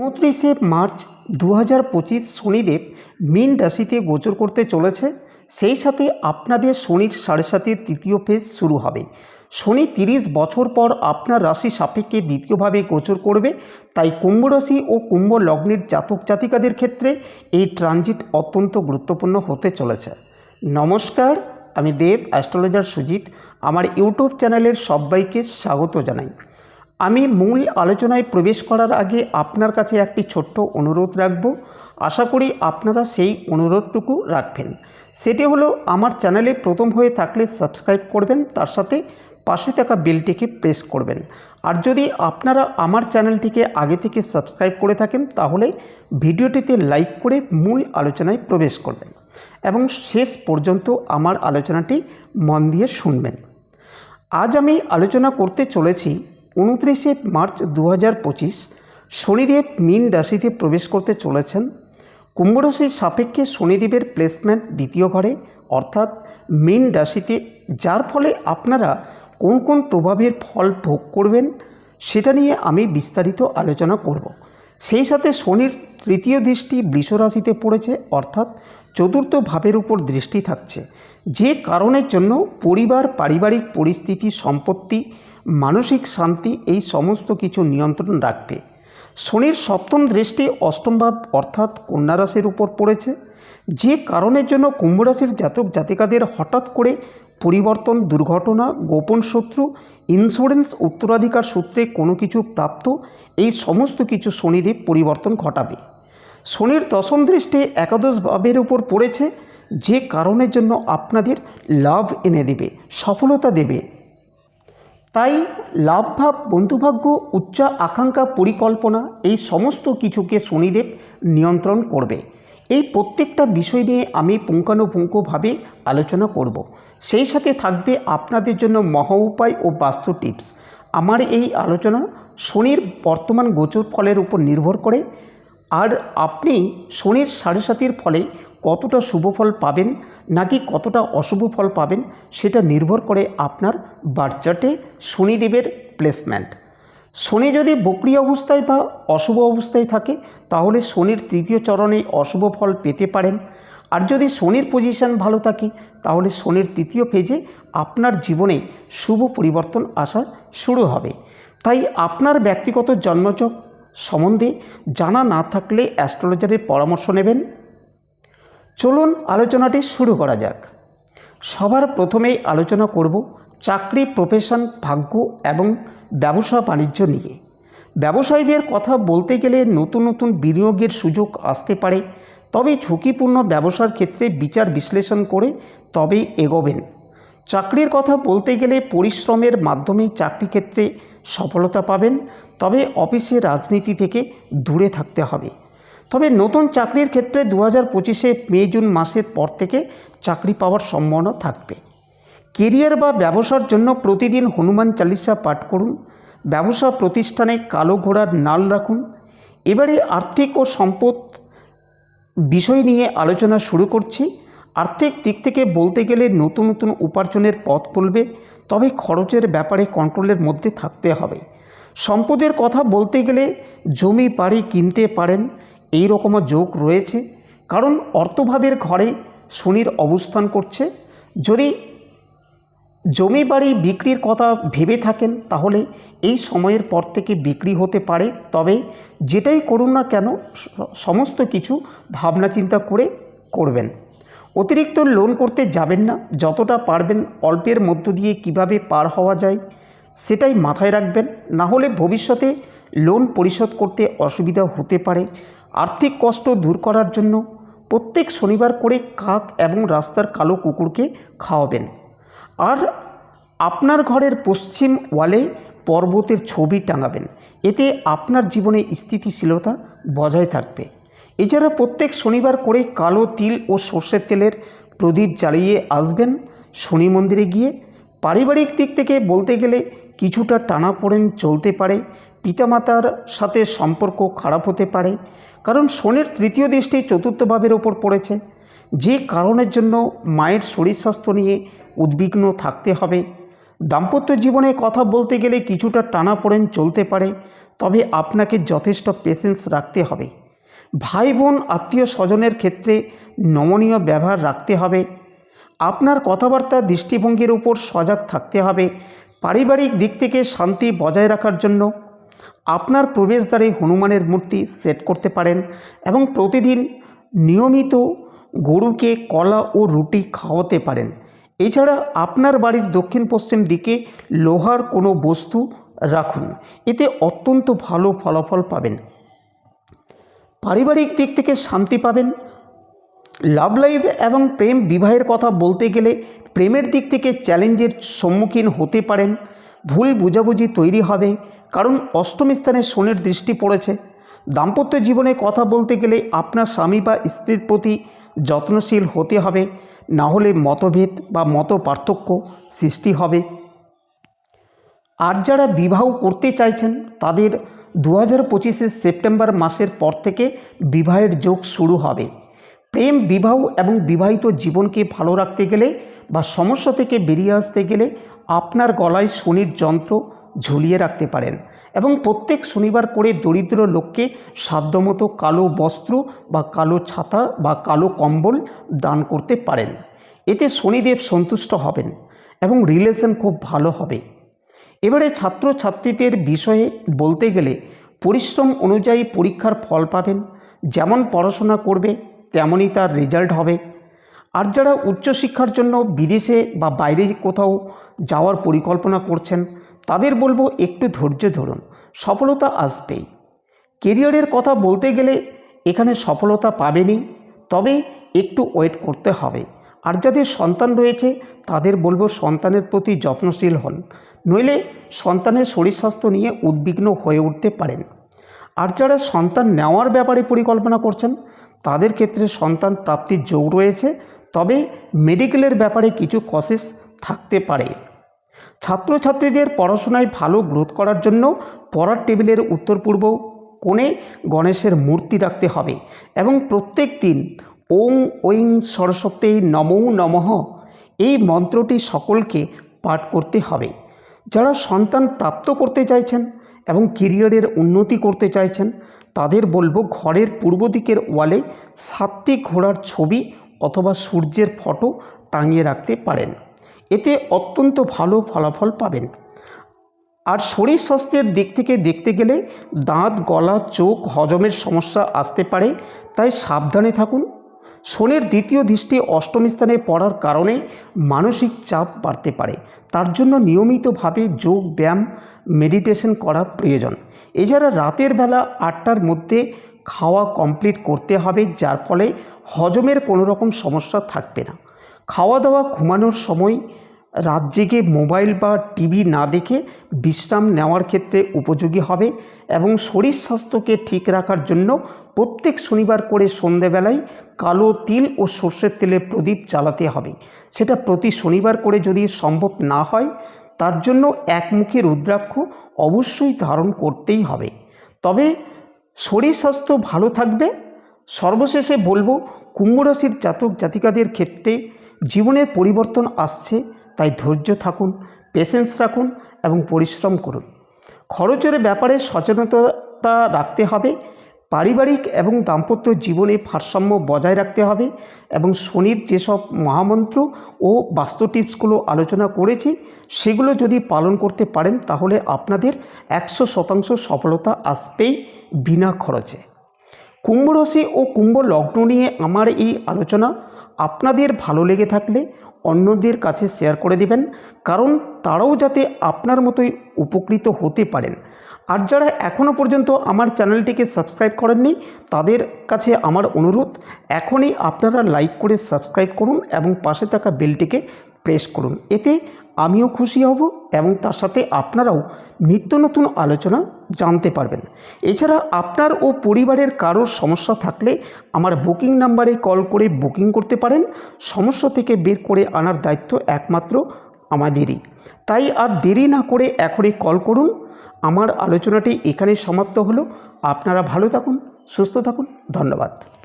উনত্রিশে মার্চ দু হাজার পঁচিশ শনিদেব মীন রাশিতে গোচর করতে চলেছে। সেই সাথে আপনাদের শনির সাড়ে সাথে তৃতীয় ফেজ শুরু হবে। শনি তিরিশ বছর পর আপনার রাশি সাপেক্ষে দ্বিতীয়ভাবে গোচর করবে। তাই কুম্ভ রাশি ও কুম্ভ লগ্নের জাতক জাতিকাদের ক্ষেত্রে এই ট্রানজিট অত্যন্ত গুরুত্বপূর্ণ হতে চলেছে। নমস্কার, আমি দেব অ্যাস্ট্রোলজার সুজিত। আমার ইউটিউব চ্যানেলের সবাইকে স্বাগত জানাই। আমি মূল আলোচনায় প্রবেশ করার আগে আপনার কাছে একটি ছোট্ট অনুরোধ রাখব। আশা করি আপনারা সেই অনুরোধটুকু রাখবেন। সেটি হলো, আমার চ্যানেলে প্রথম হয়ে থাকলে সাবস্ক্রাইব করবেন, তার সাথে পাশে থাকা বেলটিকে প্রেস করবেন। আর যদি আপনারা আমার চ্যানেলটিকে আগে থেকে সাবস্ক্রাইব করে থাকেন, তাহলে ভিডিওটিতে লাইক করে মূল আলোচনায় প্রবেশ করবেন এবং শেষ পর্যন্ত আমার আলোচনাটি মন দিয়ে শুনবেন। আজ আমি আলোচনা করতে চলেছি উনত্রিশে মার্চ দু হাজার পঁচিশ শনিদেব মীন রাশিতে প্রবেশ করতে চলেছেন। কুম্ভ রাশির সাপেক্ষে শনিদেবের প্লেসমেন্ট দ্বিতীয় ঘরে, অর্থাৎ মীন রাশিতে, যার ফলে আপনারা কোন কোন প্রভাবের ফল ভোগ করবেন সেটা নিয়ে আমি বিস্তারিত আলোচনা করব। সেই সাথে শনির তৃতীয় দৃষ্টি বৃষরাশিতে পড়েছে, অর্থাৎ চতুর্থ ভাবের উপর দৃষ্টি থাকছে। যে কারণের জন্য পরিবার পারিবারিক পরিস্থিতি, সম্পত্তি মানসিক শান্তি এই সমস্ত কিছু নিয়ন্ত্রণ রাখবে শনির সপ্তম দৃষ্টি অষ্টম ভাব অর্থাৎ কন্যা রাশির উপর পড়েছে। যে কারণের জন্য কুম্ভ রাশির জাতক জাতিকাদের হঠাৎ করে পরিবর্তন, দুর্ঘটনা, গোপন শত্রু ইন্স্যুরেন্স উত্তরাধিকার সূত্রে কোনো কিছু প্রাপ্ত, এই সমস্ত কিছু শনিদেব পরিবর্তন ঘটাবে। শনির দশম দৃষ্টি একাদশ ভাবের উপর পড়েছে। যে কারণের জন্য আপনাদের লাভ এনে দেবে, সফলতা দেবে। তাই লাভভাব বন্ধুভাগ্য উচ্চ আকাঙ্ক্ষা, পরিকল্পনা এই সমস্ত কিছুকে শনিদেব নিয়ন্ত্রণ করবে। এই প্রত্যেকটা বিষয় নিয়ে আমি পুঙ্খানুপুঙ্খভাবে আলোচনা করব। সেই সাথে থাকবে আপনাদের জন্য মহা উপায় ও বাস্তু টিপস। আমার এই আলোচনা শনির বর্তমান গোচর ফলের উপর নির্ভর করে। আর আপনি শনির সাড়ে সাতির ফলে কতটা শুভ ফল পাবেন নাকি কতটা অশুভ ফল পাবেন সেটা নির্ভর করে আপনার বার্চার্টে শনিদেবের প্লেসমেন্ট শনি যদি বক্রি অবস্থায় বা অশুভ অবস্থায় থাকে, তাহলে শনির তৃতীয় চরণে অশুভ ফল পেতে পারেন। আর যদি শনির পজিশন ভালো থাকে, তাহলে শনির তৃতীয় ফেজে আপনার জীবনে শুভ পরিবর্তন আসা শুরু হবে। তাই আপনার ব্যক্তিগত জন্মচক সম্বন্ধে জানা না থাকলে অ্যাস্ট্রোলজারের পরামর্শ নেবেন। চলুন আলোচনাটি শুরু করা যাক। সবার প্রথমেই আলোচনা করব চাকরি প্রফেশন ভাগ্য এবং ব্যবসা, বাণিজ্য নিয়ে। ব্যবসায়ীদের কথা বলতে গেলে নতুন নতুন বিনিয়োগের সুযোগ আসতে পারে, তবে ঝুঁকিপূর্ণ ব্যবসার ক্ষেত্রে বিচার বিশ্লেষণ করে তবেই এগোবেন। চাকরির কথা বলতে গেলে পরিশ্রমের মাধ্যমে চাকরি ক্ষেত্রে সফলতা পাবেন, তবে অফিসে রাজনীতি থেকে দূরে থাকতে হবে। তবে নতুন চাকরির ক্ষেত্রে দু হাজার পঁচিশে মে, জুন মাসের পর থেকে চাকরি পাওয়ার সম্ভাবনা থাকবে। কেরিয়ার বা ব্যবসার জন্য প্রতিদিন হনুমান চালিসা পাঠ করুন, ব্যবসা প্রতিষ্ঠানে কালো ঘোড়ার নাল রাখুন। এবারে আর্থিক ও সম্পদ বিষয় নিয়ে আলোচনা শুরু করছি। আর্থিক দিক থেকে বলতে গেলে নতুন নতুন উপার্জনের পথ খুলবে, তবে খরচের ব্যাপারে কন্ট্রোলের মধ্যে থাকতে হবে। সম্পদের কথা বলতে গেলে জমি, বাড়ি কিনতে পারেন এই রকমও যোগ রয়েছে। কারণ অর্থভাবের ঘরে শনির অবস্থান করছে। যদি জমি বাড়ি বিক্রির কথা ভেবে থাকেন, তাহলে এই সময়ের পর থেকে বিক্রি হতে পারে। তবে যেটাই করুন না কেন সমস্ত কিছু ভাবনা চিন্তা করে করবেন। অতিরিক্ত লোন করতে যাবেন না। যতটা পারবেন অল্পের মধ্য দিয়ে কীভাবে পার হওয়া যায়, সেটাই মাথায় রাখবেন। না হলে ভবিষ্যতে লোন পরিশোধ করতে অসুবিধা হতে পারে। আর্থিক কষ্ট দূর করার জন্য প্রত্যেক শনিবার করে কাক এবং রাস্তার কালো কুকুরকে খাওয়াবেন। আর আপনার ঘরের পশ্চিম ওয়ালে পর্বতের ছবি টাঙাবেন। এতে আপনার জীবনে স্থিতিশীলতা বজায় থাকবে। এছাড়া প্রত্যেক শনিবার করে কালো তিল ও সর্ষের তেলের প্রদীপ জ্বালিয়ে আসবেন শনি মন্দিরে গিয়ে। পারিবারিক দিক থেকে বলতে গেলে কিছুটা টানাপোড়েন চলতে পারে। পিতামাতার সাথে সম্পর্ক খারাপ হতে পারে, কারণ শনির তৃতীয় দৃষ্টি চতুর্থ ভাবের ওপর পড়েছে। যে কারণের জন্য মায়ের শরীর স্বাস্থ্য নিয়ে উদ্বিগ্ন থাকতে হবে। দাম্পত্য জীবনে কথা বলতে গেলে কিছুটা টানাপোড়েন চলতে পারে, তবে আপনাকে যথেষ্ট পেশেন্স রাখতে হবে। ভাই বোন আত্মীয় স্বজনের ক্ষেত্রে নমনীয় ব্যবহার রাখতে হবে। আপনার কথাবার্তা দৃষ্টিভঙ্গির উপর সজাগ থাকতে হবে। পারিবারিক দিক থেকে শান্তি বজায় রাখার জন্য আপনার প্রবেশদ্বারে হনুমানের মূর্তি সেট করতে পারেন এবং প্রতিদিন নিয়মিত গরুকে কলা ও রুটি খাওয়াতে পারেন। এছাড়া আপনার বাড়ির দক্ষিণ পশ্চিম দিকে লোহার কোনো বস্তু রাখুন। এতে অত্যন্ত ভালো ফলাফল পাবেন। পারিবারিক দিক থেকে শান্তি পাবেন। লাভ লাইফ এবং প্রেম বিবাহের কথা বলতে গেলে প্রেমের দিক থেকে চ্যালেঞ্জের সম্মুখীন হতে পারেন। ভুল বুঝাবুঝি তৈরি হবে, কারণ অষ্টম স্থানে শনির দৃষ্টি পড়েছে। দাম্পত্য জীবনে কথা বলতে গেলে আপনার স্বামী বা স্ত্রীর প্রতি যত্নশীল হতে হবে, না হলে মতভেদ বা মত পার্থক্য সৃষ্টি হবে। আর যারা বিবাহ করতে চাইছেন, তাদের দু হাজার পঁচিশের সেপ্টেম্বর মাসের পর থেকে বিবাহের যোগ শুরু হবে। প্রেম, বিবাহ এবং বিবাহিত জীবনকে ভালো রাখতে গেলে বা সমস্যা থেকে বেরিয়ে আসতে গেলে আপনার গলায় শনির যন্ত্র ঝুলিয়ে রাখতে পারেন এবং প্রত্যেক শনিবার করে দরিদ্র লোককে সাধ্যমতো কালো বস্ত্র বা কালো ছাতা বা কালো কম্বল দান করতে পারেন। এতে শনিদেব সন্তুষ্ট হবেন এবং রিলেশন খুব ভালো হবে। এবারে ছাত্রছাত্রীদের বিষয়ে বলতে গেলে পরিশ্রম অনুযায়ী পরীক্ষার ফল পাবেন, যেমন পড়াশোনা করবে তেমনই তার রেজাল্ট হবে। আর যারা উচ্চশিক্ষার জন্য বিদেশে বা বাইরে কোথাও যাওয়ার পরিকল্পনা করছেন, তাদের বলব একটু ধৈর্য ধরুন, সফলতা আসবেই। কেরিয়ারের কথা বলতে গেলে এখানে সফলতা পাবেনি তবে একটু ওয়েট করতে হবে। আর যাদের সন্তান রয়েছে, তাদের বলব সন্তানের প্রতি যত্নশীল হন, নইলে সন্তানের শরীর স্বাস্থ্য নিয়ে উদ্বিগ্ন হয়ে উঠতে পারেন। আর যারা সন্তান নেওয়ার ব্যাপারে পরিকল্পনা করছেন তাদের ক্ষেত্রে সন্তান প্রাপ্তির যোগ রয়েছে, তবে মেডিকেলের ব্যাপারে কিছু কসেস থাকতে পারে। ছাত্রছাত্রীদের পড়াশোনায় ভালো গ্রোথ করার জন্য পড়ার টেবিলের উত্তর পূর্ব কোণে গণেশের মূর্তি রাখতে হবে এবং প্রত্যেক দিন ওং ঐং সরস্বতী নমো নমঃ এই মন্ত্রটি সকলকে পাঠ করতে হবে। যারা সন্তান প্রাপ্ত করতে চাইছেন এবং কেরিয়ারের উন্নতি করতে চাইছেন তাদের বলব ঘরের পূর্ব দিকের ওয়ালে সাতটি ঘোড়ার ছবি অথবা সূর্যের ফটো টাঙিয়ে রাখতে পারেন। এতে অত্যন্ত ভালো ফলাফল পাবেন। আর শরীর স্বাস্থ্যের দিক থেকে দেখতে গেলে দাঁত, গলা, চোখ হজমের সমস্যা আসতে পারে, তাই সাবধানে থাকুন। শনির দ্বিতীয় দৃষ্টি অষ্টম স্থানে পড়ার কারণে মানসিক চাপ বাড়তে পারে। তার জন্য নিয়মিতভাবে যোগ, ব্যায়াম মেডিটেশন করা প্রয়োজন। এছাড়া রাতের বেলা আটটার মধ্যে খাওয়া কমপ্লিট করতে হবে, যার ফলে হজমের কোনো রকম সমস্যা থাকবে না। খাওয়া দাওয়া ঘুমানোর সময় রাত জেগে মোবাইল বা টিভি না দেখে বিশ্রাম নেওয়ার ক্ষেত্রে উপযোগী হবে এবং শরীর স্বাস্থ্যকে ঠিক রাখার জন্য প্রত্যেক শনিবার করে সন্ধেবেলায় কালো তিল ও সর্ষের তেলে প্রদীপ জ্বালাতে হবে। সেটা প্রতি শনিবার করে যদি সম্ভব না হয়, তার জন্য একমুখী রুদ্রাক্ষ অবশ্যই ধারণ করতেই হবে। তবে শরীর স্বাস্থ্য ভালো থাকবে। সর্বশেষে বলব, কুম্ভ রাশির জাতক জাতিকাদের ক্ষেত্রে জীবনের পরিবর্তন আসছে। তাই ধৈর্য থাকুন পেশেন্স রাখুন এবং পরিশ্রম করুন। খরচের ব্যাপারে সচেতনতা রাখতে হবে, পারিবারিক এবং দাম্পত্য জীবনে ভারসাম্য বজায় রাখতে হবে এবং শনির যেসব মহামন্ত্র ও বাস্তু টিপসগুলো আলোচনা করেছি, সেগুলো যদি পালন করতে পারেন, তাহলে আপনাদের একশো শতাংশ সফলতা আসবেই বিনা খরচে। কুম্ভ রাশি ও কুম্ভ লগ্ন নিয়ে আমার এই আলোচনা। আপনাদের ভালো লেগে থাকলে অন্যদের কাছে শেয়ার করে দিবেন, কারণ তারাও যাতে আপনার মতোই উপকৃত হতে পারেন। আর যারা এখনও পর্যন্ত আমার চ্যানেলটিকে সাবস্ক্রাইব করেননি, তাদের কাছে আমার অনুরোধ, এখনই আপনারা লাইক করে সাবস্ক্রাইব করুন এবং পাশে থাকা বেলটিকে প্রেস করুন। এতে আমিও খুশি হব এবং তার সাথে আপনারাও নিত্য নতুন আলোচনা জানতে পারবেন। এছাড়া আপনার ও পরিবারের কারোর সমস্যা থাকলে আমার বুকিং নাম্বারে কল করে বুকিং করতে পারেন। সমস্যা থেকে বের করে আনার দায়িত্ব একমাত্র আমাদেরই। তাই আর দেরি না করে এখনই কল করুন। আমার আলোচনাটি এখানেই সমাপ্ত হলো। আপনারা ভালো থাকুন, সুস্থ থাকুন। ধন্যবাদ।